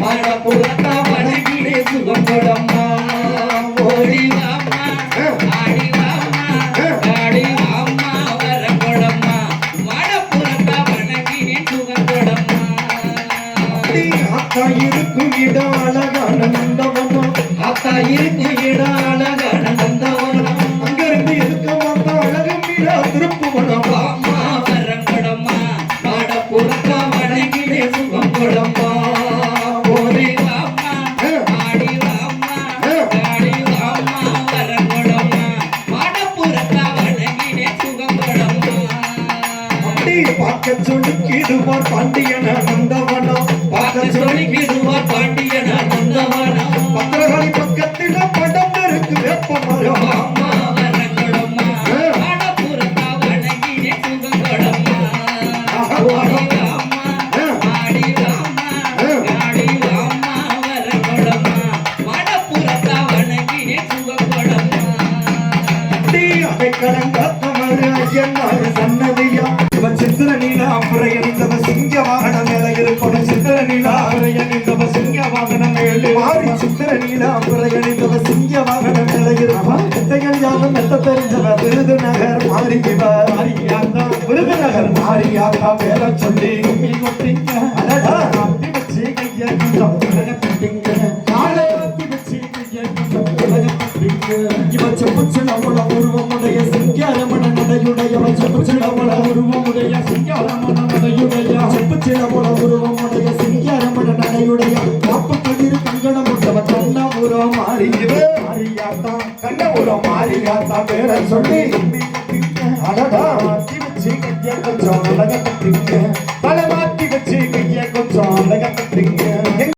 மடப்புறத்தா வணங்கினே சுகம் இருக்கும் இடம் அழகான நந்தவனம் அத்தா இருக்கு இடம் அழகான பார்க்க சொல்லிக்கிடுவார் பாண்டியன நந்தவனம் பார்க்க பார்க்க சொல்லி சொல்லிக்கிடுவார் பாண்டியன நந்தவனம் பத்திரகாளி பக்கத்தில படம் இருக்கு வேப்ப மரம் சன்னதியா இவ சித்திர நீலா புறையணிந்தவ சிங்க மேல இருப்பவ சித்திர நீலா புறையணிந்தவ சிங்க மேலே மாறி சித்திர நீலா புறையணிந்தவ சிங்க மேல இருப்பவ மெத்த தெரிஞ்சவ விருதுநகர் மாறி இவ விருதுநகர் மேல சொல்லி கும்மி கொட்டிங்க அடடா கொட்டிங்க இவ செப்புச்சிலவள உருவமுடைய சிங்காரமண நடையுடைய செப்புச்சிலவள உருவமுடைய சிங்காரமண நடையுடைய செப்புச்சிலவள உருவமுடைய சிங்காரமண நடையுடைய காப்பு கதிர் கங்கணம் உண்டவ கண்ணபுரம் மாறியவ மாரியாத்தா கண்ணபுரம் மாரியாத்தா பேர சொல்லி அடடா அத்தி வச்சு கைய கொஞ்சம் உலக